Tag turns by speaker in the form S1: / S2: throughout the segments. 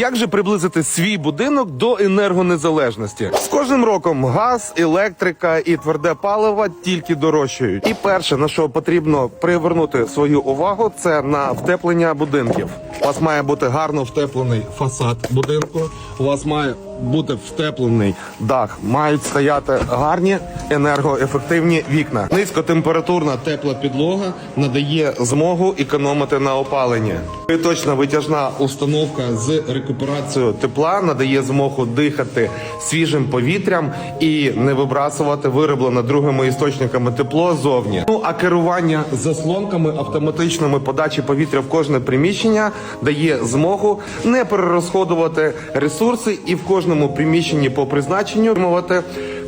S1: Як же приблизити свій будинок до енергонезалежності? З кожним роком газ, електрика і тверде паливо тільки дорожчають. І перше, на що потрібно привернути свою увагу, це на втеплення будинків. У вас має бути гарно втеплений фасад будинку. У вас має бути втеплений дах. Мають стояти гарні енергоефективні вікна. Низькотемпературна тепла підлога надає змогу економити на опаленні. Приточна витяжна установка з рекуперацією тепла надає змогу дихати свіжим повітрям і не вибрасувати вироблене другими істочниками тепло зовні. Ну а керування заслонками автоматичними подачі повітря в кожне приміщення дає змогу не перерозходувати ресурси і в кожному приміщенні по призначенню отримувати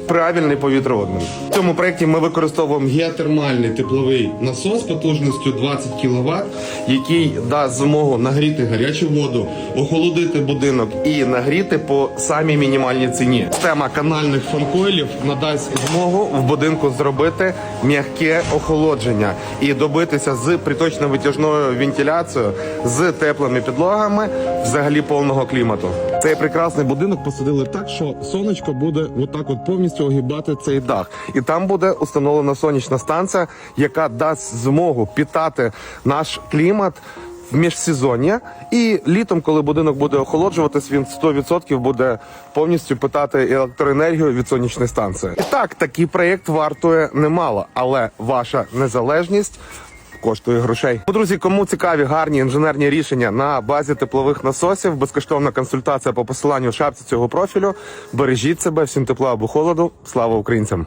S1: правильний повітрообмін. В цьому проєкті ми використовуємо геотермальний тепловий насос потужністю 20 кВт, який дасть змогу нагріти гарячу воду, охолодити будинок і нагріти по самій мінімальній ціні. Система канальних фанкойлів надасть змогу в будинку зробити м'яке охолодження і добитися з приточно-витяжною вентиляцією з теплими підлогами взагалі повного клімату. Цей прекрасний будинок посадили так, що сонечко буде отак от повністю огибати цей дах, і там буде установлена сонячна станція, яка дасть змогу питати наш клімат. В міжсезоння і літом, коли будинок буде охолоджуватись, він 100% буде повністю питати електроенергію від сонячної станції. І так, такий проєкт вартує немало, але ваша незалежність коштує грошей. Ну, Друзі, кому цікаві гарні інженерні рішення на базі теплових насосів, безкоштовна консультація по посиланню в шапці цього профілю. Бережіть себе, всім тепла або холоду. Слава українцям!